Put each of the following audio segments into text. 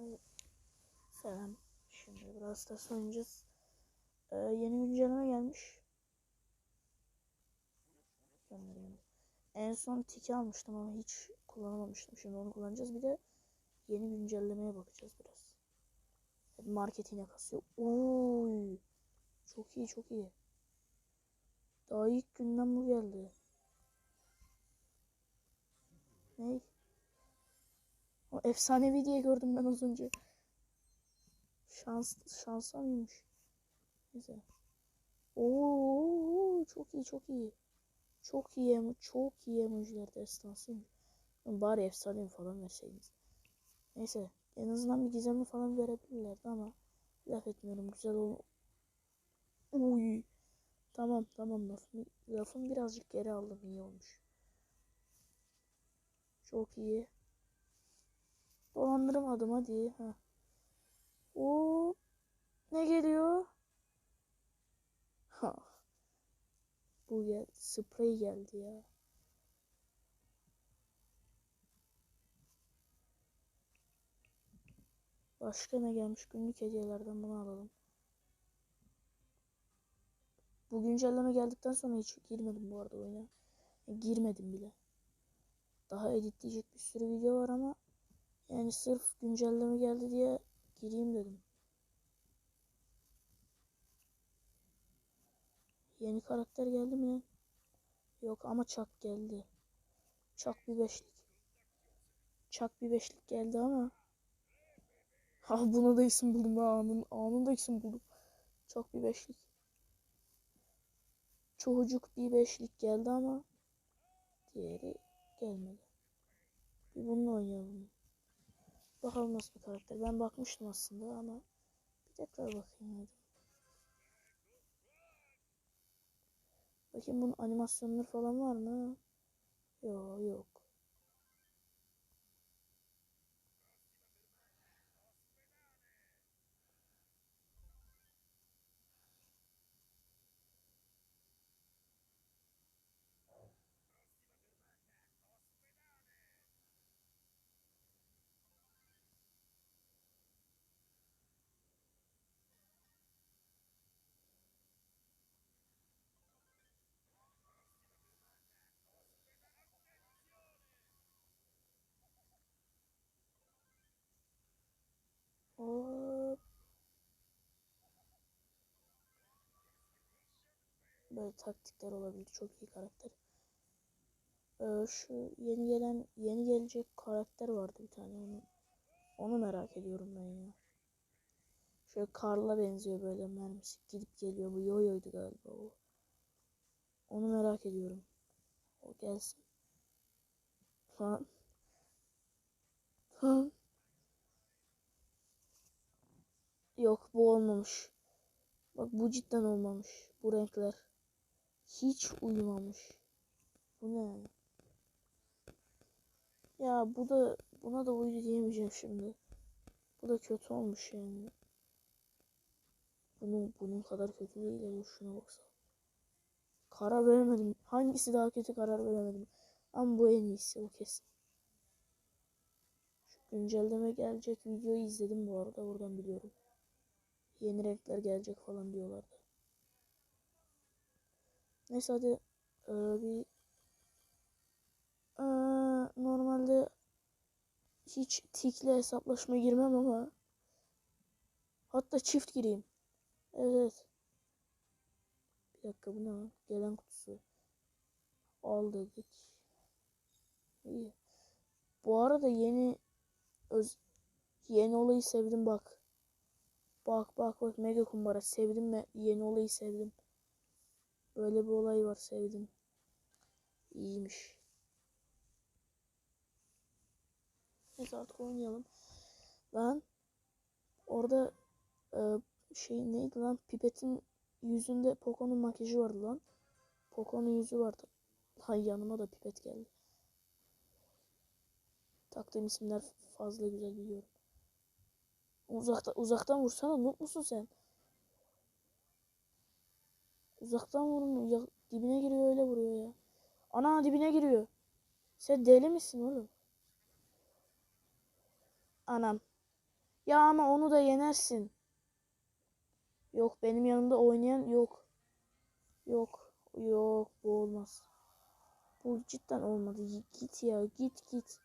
Evet. Selam. Şimdi biraz da oynayacağız. Ee, yeni güncelleme gelmiş. En son tiki almıştım ama hiç kullanamamıştım. Şimdi onu kullanacağız. Bir de yeni güncellemeye bakacağız biraz. Marketine kasıyor. Oy. Çok iyi çok iyi. Daha ilk günden bu geldi. Ney? O efsanevi diye gördüm ben az önce. Şans şansa mıymış? Neyse. Oo çok iyi çok iyi. Çok iyi emo çok iyi emojiler destansıymış. Bari efsanevi falan verseydiniz. Neyse en azından bir gizemli falan verebilirlerdi ama laf etmiyorum güzel ol. Uy. Tamam tamam lafımı, lafım birazcık geri aldım iyi olmuş. Çok iyi. Dolandıramadım hadi. Ha. O ne geliyor? Ha. Bu gel sprey geldi ya. Başka ne gelmiş günlük hediyelerden bunu alalım. Bu güncelleme geldikten sonra hiç girmedim bu arada oyuna. Girmedim bile. Daha editleyecek bir sürü video var ama yani sırf güncelleme geldi diye gireyim dedim. Yeni karakter geldi mi? Yok ama Çak geldi. Çak bir beşlik. Çak bir beşlik geldi ama. Ha buna da isim buldum ha anın, anında isim buldum. Çak bir beşlik. Çocuk bir beşlik geldi ama diğeri gelmedi. Bir bununla oynayalım. Bakalım nasıl bir karakter. Ben bakmıştım aslında ama bir tekrar bakayım hadi. Bakayım bunun animasyonları falan var mı? Yok yok. Hop. Böyle taktikler olabilir. Çok iyi karakter. Ee, şu yeni gelen yeni gelecek karakter vardı bir tane onu. Onu merak ediyorum ben ya. Şöyle Karl'a benziyor böyle mermisi gidip geliyor. Bu Yoyo'ydu galiba o. Onu merak ediyorum. O gelsin. Lan. Lan. Yok bu olmamış. Bak bu cidden olmamış. Bu renkler. Hiç uyumamış. Bu ne? Ya bu da buna da uydu diyemeyeceğim şimdi. Bu da kötü olmuş yani. Bunun bunun kadar kötü değil ya şuna baksana. Karar veremedim. Hangisi daha kötü karar veremedim. Ama bu en iyisi o kesin. Şu güncelleme gelecek videoyu izledim bu arada oradan biliyorum. Yeni renkler gelecek falan diyorlardı. Neyse hadi ee, bir ee, normalde hiç tikle hesaplaşma girmem ama hatta çift gireyim. Evet. Bir dakika bu ne? Gelen kutusu. Al dedik. İyi. Bu arada yeni öz yeni olayı sevdim bak. Bak bak bak mega kumbara sevdim mi? Yeni olayı sevdim. Böyle bir olay var sevdim. İyiymiş. Neyse artık oynayalım. Lan orada e, şey neydi lan pipetin yüzünde Poco'nun makyajı vardı lan. Poco'nun yüzü vardı. Hay yanıma da pipet geldi. Taktığım isimler fazla güzel biliyorum. Uzakta, uzaktan vursana noob musun sen? Uzaktan vurun ya, dibine giriyor öyle vuruyor ya. Ana dibine giriyor. Sen deli misin oğlum? Anam. Ya ama onu da yenersin. Yok benim yanımda oynayan yok. Yok. Yok bu olmaz. Bu cidden olmadı. Git ya git git.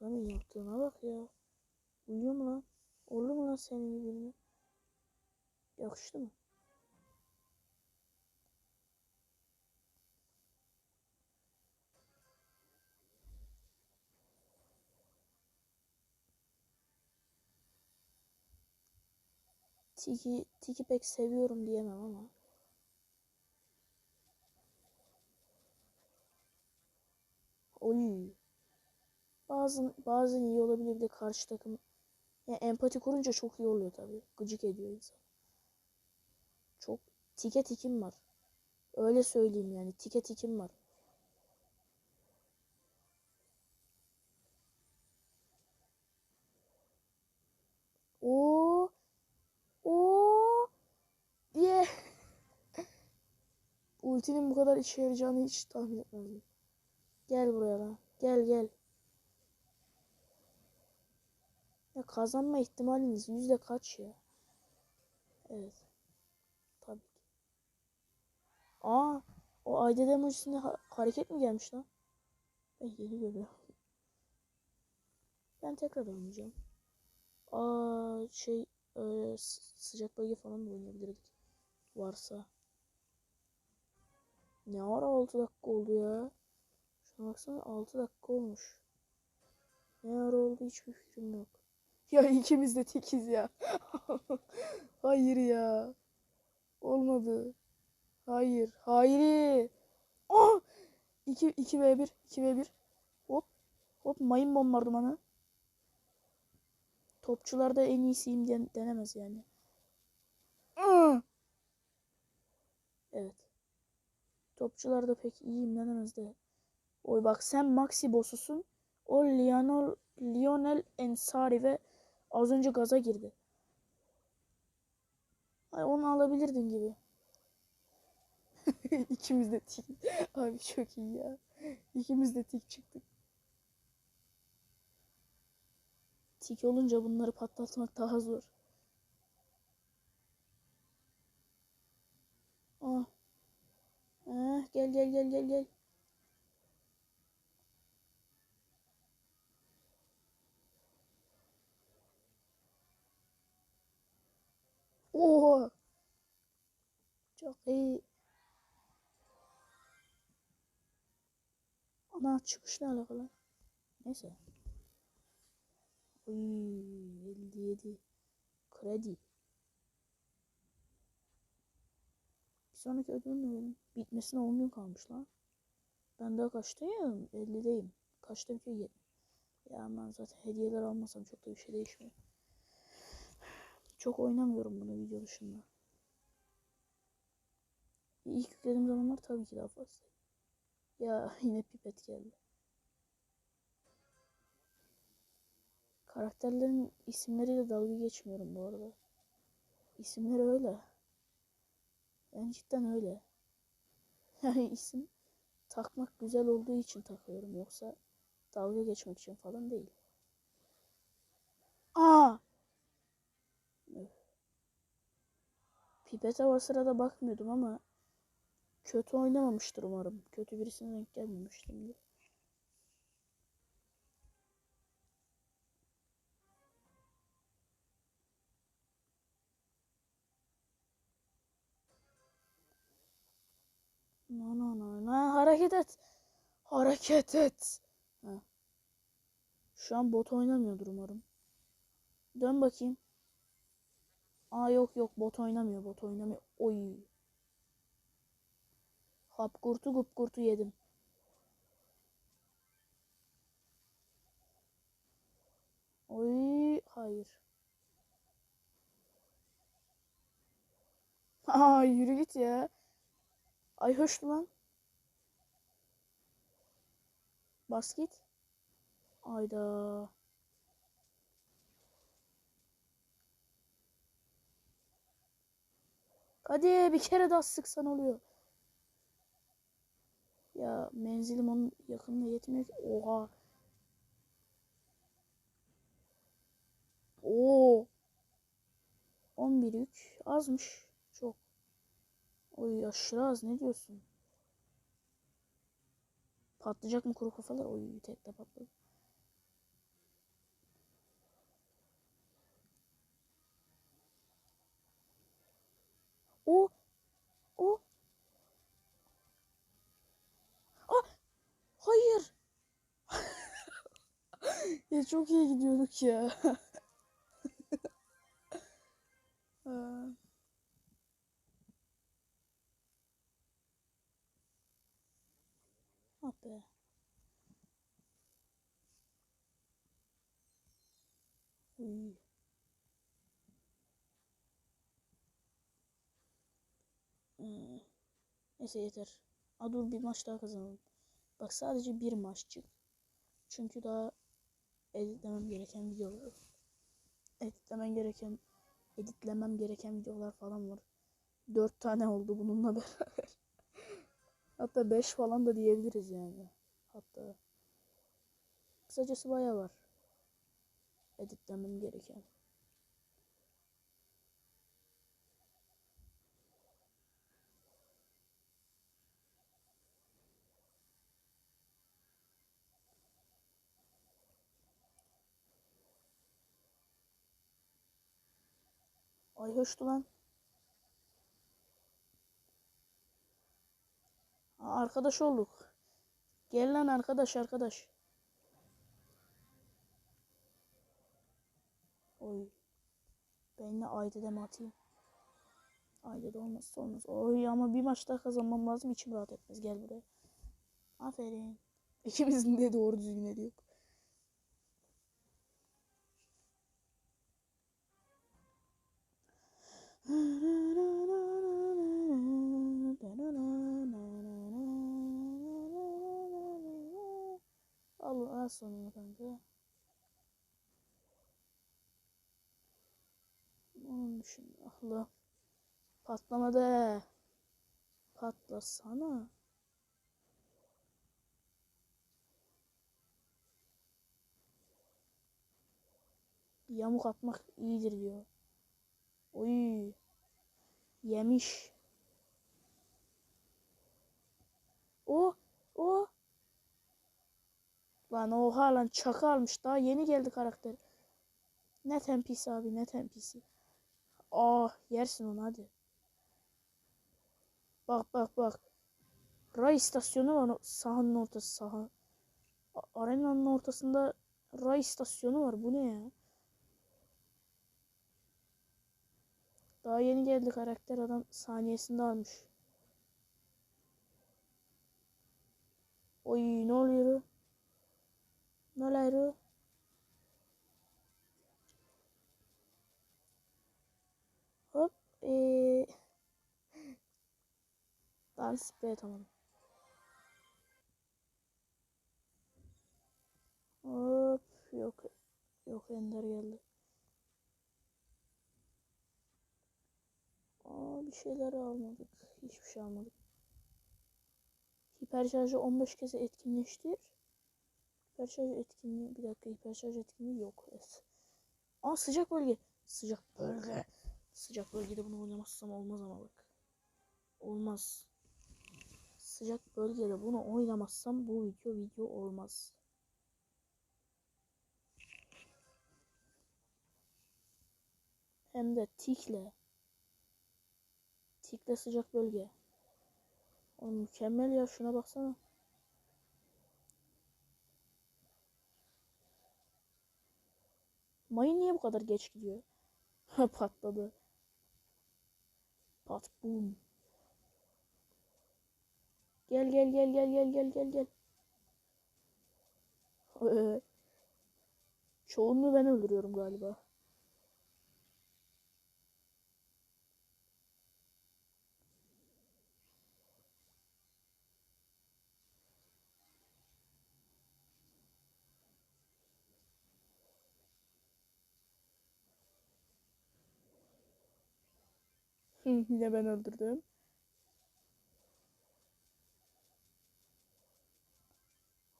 Adamın yaptığına bak ya. Uyuyor mu lan? Olur mu lan senin gibi birine? Yakıştı mı? Tiki, Tiki pek seviyorum diyemem ama. Oy. Bazen bazen iyi olabilir bir de karşı takım. Ya empati kurunca çok iyi oluyor tabii. Gıcık ediyor insan. Çok tike tikim var. Öyle söyleyeyim yani tike tikim var. O o diye ultinin bu kadar işe yarayacağını hiç tahmin etmezdim. Gel buraya lan. Gel gel. Ya kazanma ihtimaliniz yüzde kaç ya? Evet. Tabii ki. Aa, o Ayda emojisinde ha- hareket mi gelmiş lan? Ben yeni görüyorum. Ben tekrar oynayacağım. Aa, şey e, sıcak bölge falan da oynayabilirdik. Varsa. Ne ara 6 dakika oldu ya? Şuna baksana 6 dakika olmuş. Ne ara oldu hiçbir fikrim yok. Ya ikimiz de tekiz ya. Hayır ya. Olmadı. Hayır. Hayır. Oh! 2 2 v 1 2 v 1. Hop. Hop mayın bombardımanı. Topçularda en iyisiyim den denemez yani. Ah! Evet. Topçularda pek iyiyim denemez de. Oy bak sen Maxi boss'usun. O Lionel, Lionel Ensari ve az önce gaza girdi. Ay onu alabilirdin gibi. İkimiz de tik. Abi çok iyi ya. İkimiz de tik çıktık. Tik olunca bunları patlatmak daha zor. Ah. Ah, gel gel gel gel gel. Oo. Çok iyi. Ana çıkış ne alakalı? Neyse. Uy, 57. Kredi. Bir sonraki ödülüm? Bitmesine 10 gün kalmış lan. Ben daha kaçtayım? 50'deyim. Kaçta bitiyor? 70. Ya aman zaten hediyeler almasam çok da bir şey değişmiyor. Çok oynamıyorum bunu video dışında. İlk yüklediğim zamanlar tabii ki daha fazla. Ya yine pipet geldi. Karakterlerin isimleriyle dalga geçmiyorum bu arada. İsimleri öyle. Yani cidden öyle. Yani isim takmak güzel olduğu için takıyorum yoksa dalga geçmek için falan değil. Aa! Pipete o sırada bakmıyordum ama kötü oynamamıştır umarım. Kötü birisine denk gelmemiştimdir. No no no no hareket et. Hareket et. Ha. Şu an bot oynamıyordur umarım. Dön bakayım. Aa yok yok bot oynamıyor bot oynamıyor. Oy. Hap kurtu gup kurtu yedim. Oy hayır. Aa yürü git ya. Ay hoş lan. Bas git. Ayda. Hadi bir kere daha sıksan oluyor. Ya menzilim onun yakınına yetmiyor ki. Oha. Oo. 11 yük azmış. Çok. Oy aşırı az ne diyorsun? Patlayacak mı kuru kafalar? Oy tek de patladı. O o Ah! Hayır. ya çok iyi gidiyorduk ya. Aa. Ah be. Uy. Neyse yeter. A dur bir maç daha kazanalım. Bak sadece bir maç çık. Çünkü daha editlemem gereken videolar. Editlemem gereken editlemem gereken videolar falan var. Dört tane oldu bununla beraber. Hatta beş falan da diyebiliriz yani. Hatta kısacası bayağı var. Editlemem gereken. Ay hoştu lan. Arkadaş olduk. Gel lan arkadaş arkadaş. Oy. Ben de ayda da mı atayım? Olmazsa olmaz. Oy ama bir maç daha kazanmam lazım. içim rahat etmez. Gel buraya. Aferin. İkimizin de doğru düzgün ediyor. Sonunu kanka. Onun dışında Allah patlamadı. Patlasana. Yamuk atmak iyidir diyor. Oy. Yemiş. O. Lan oha lan çakı almış. Daha yeni geldi karakter. Ne tempisi abi ne tempisi. Ah yersin onu hadi. Bak bak bak. Ray istasyonu var sahanın ortası saha. Arenanın ortasında ray istasyonu var. Bu ne ya? Daha yeni geldi karakter adam saniyesinde almış. Oy ne oluyor? Oluyor? Hop. Ee... Ben sprey atamadım. Hop. Yok. Yok Ender geldi. Aa, bir şeyler almadık. Hiçbir şey almadık. Hiper şarjı 15 kez etkinleştir. Hiper şarj etkinliği bir dakika hiper şarj etkinliği yok. Evet. Aa sıcak bölge. Sıcak bölge. Sıcak bölgede bunu oynamazsam olmaz ama bak. Olmaz. Sıcak bölgede bunu oynamazsam bu video video olmaz. Hem de tikle. Tikle sıcak bölge. Oğlum mükemmel ya şuna baksana. Mayın niye bu kadar geç gidiyor? Patladı. Pat boom. Gel gel gel gel gel gel gel gel. Çoğunluğu ben öldürüyorum galiba. Yine ben öldürdüm.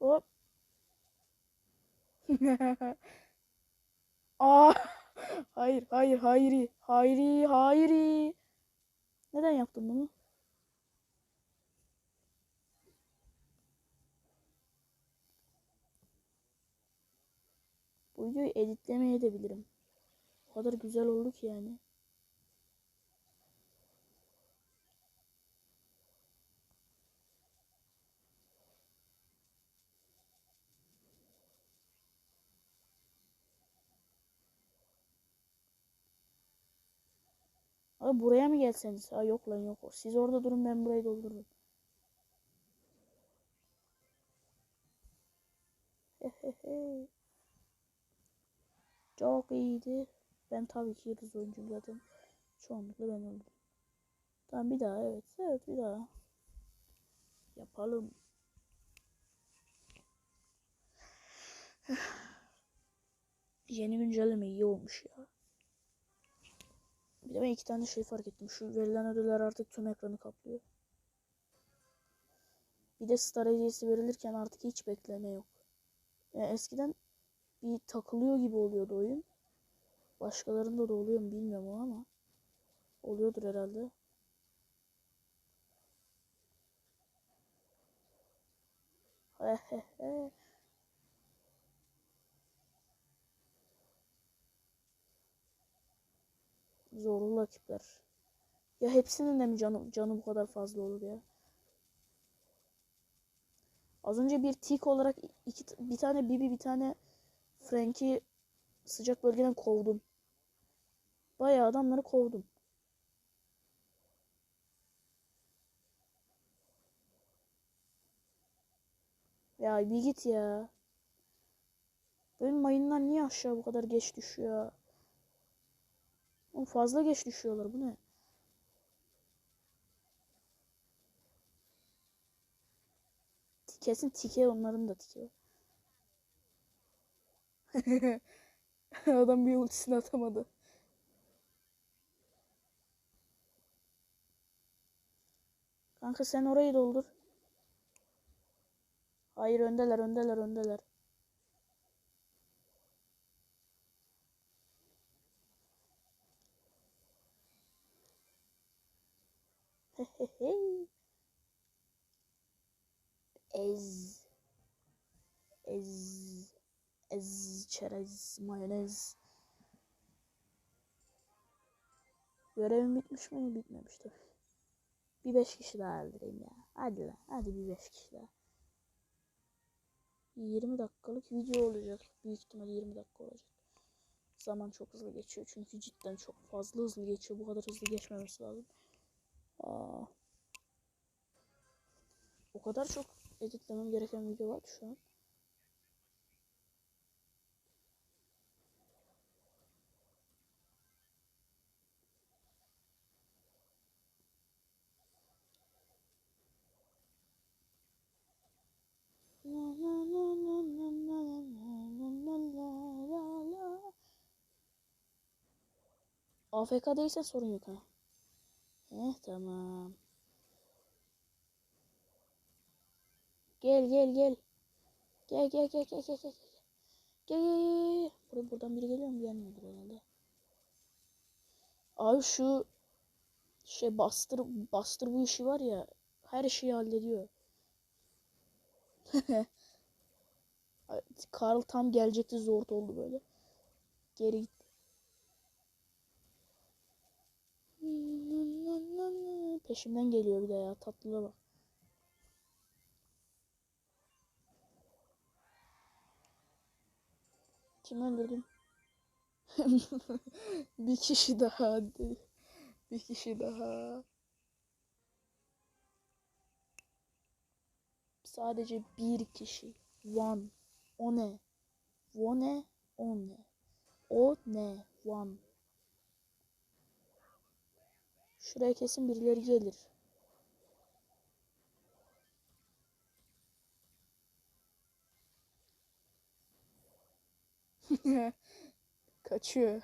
Hop. Aa, hayır, hayır, hayri, hayri, hayri. Neden yaptın bunu? Bu videoyu editlemeye de bilirim. O kadar güzel oldu ki yani. Abi buraya mı gelseniz? Ha yok lan yok. Siz orada durun ben burayı doldururum. Çok iyiydi. Ben tabii ki yıldız oyuncuyum zaten. Çoğunlukla ben öldüm. Tamam bir daha evet. Evet bir daha. Yapalım. Yeni güncelleme iyi olmuş ya. Bir de ben iki tane şey fark ettim. Şu verilen ödüller artık tüm ekranı kaplıyor. Bir de star hediyesi verilirken artık hiç bekleme yok. Yani eskiden bir takılıyor gibi oluyordu oyun. Başkalarında da oluyor mu bilmiyorum ama. Oluyordur herhalde. Zorlu rakipler. Ya hepsinin de mi canı, canı bu kadar fazla olur ya? Az önce bir tik olarak iki, bir tane Bibi bir tane Frank'i sıcak bölgeden kovdum. Bayağı adamları kovdum. Ya bir git ya. Benim mayınlar niye aşağı bu kadar geç düşüyor? Oğlum fazla geç düşüyorlar bu ne? Kesin tike onların da tike. Adam bir ultisini atamadı. Kanka sen orayı doldur. Hayır öndeler öndeler öndeler. Ez. Ez. Ez. Çerez. Mayonez. Görevim bitmiş mi? Bitmemiş tabii. Bir beş kişi daha öldüreyim ya. Hadi lan. Hadi bir beş kişi daha. 20 dakikalık video olacak. Büyük ihtimal 20 dakika olacak. Zaman çok hızlı geçiyor. Çünkü cidden çok fazla hızlı geçiyor. Bu kadar hızlı geçmemesi lazım. Aa. O kadar çok editlemem gereken video var şu an. AFK değilse sorun yok ha. Tamam. Gel gel gel. Gel gel gel gel gel gel. Gel gel gel. Buradan biri geliyor mu? Gelmiyordur herhalde. Abi şu şey bastır bastır bu işi var ya her şeyi hallediyor. Karl tam gelecekti zor oldu böyle. Geri gitti. Peşimden geliyor bir de ya tatlılığa bak. Kim öldürdüm? bir kişi daha. Bir kişi daha. Sadece bir kişi. One. O ne? O ne? O ne? O ne? One. Şuraya kesin birileri gelir. Kaçıyor.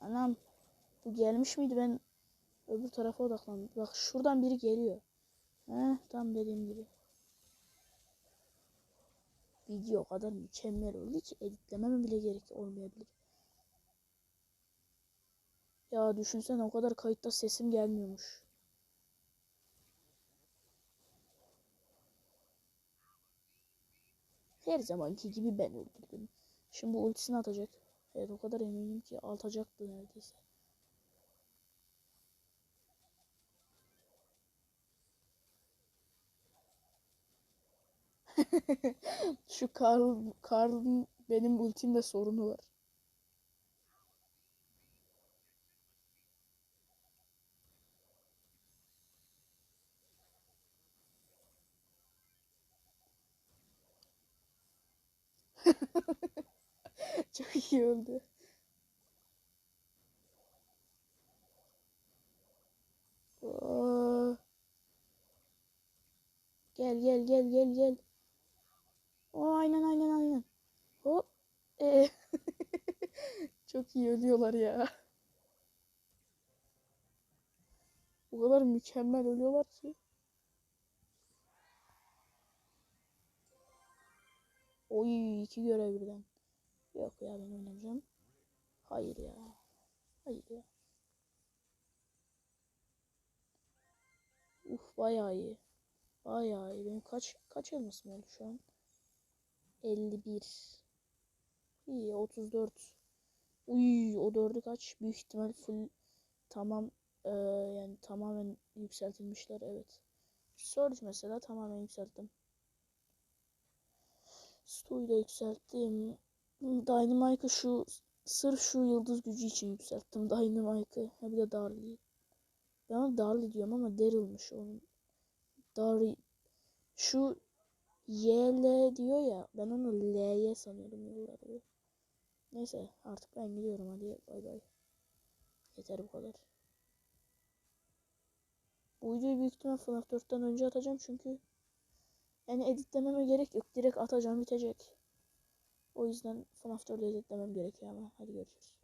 Anam bu gelmiş miydi ben Öbür tarafa odaklan. Bak şuradan biri geliyor. Heh, tam dediğim gibi. Video o kadar mükemmel oldu ki editlememe bile gerek olmayabilir. Ya düşünsene o kadar kayıtta sesim gelmiyormuş. Her zamanki gibi ben öldürdüm. Şimdi ultisini atacak. Evet o kadar eminim ki atacaktı neredeyse. Şu Karl, Karl'ın benim ultimde sorunu var. Çok iyi oldu. Gel gel gel gel gel. O aynen aynen aynen. Hop. Ee. Çok iyi ölüyorlar ya. O kadar mükemmel ölüyorlar ki. Oy iki görev birden. Yok ya ben oynamayacağım. Hayır ya. Hayır ya. Uf bayağı iyi. Bayağı iyi. Benim kaç kaç elmasım oldu şu an? 51. İyi 34. Uy o dördü kaç? Büyük ihtimal full tamam ee, yani tamamen yükseltilmişler evet. Surge mesela tamamen yükselttim. Stu'yu da yükselttim. Dynamite'ı şu sırf şu yıldız gücü için yükselttim Dynamite'ı. Ha bir de Darly. Ben ona Darly diyorum ama Daryl'mış onun. Darly şu YL diyor ya ben onu LY sanıyordum yıllardır. Neyse artık ben gidiyorum hadi bay bay. Yeter bu kadar. Bu videoyu büyük ihtimal FNAF 4'ten önce atacağım çünkü yani editlememe gerek yok. Direkt atacağım bitecek. O yüzden FNAF 4'ü editlemem gerekiyor ama hadi görüşürüz.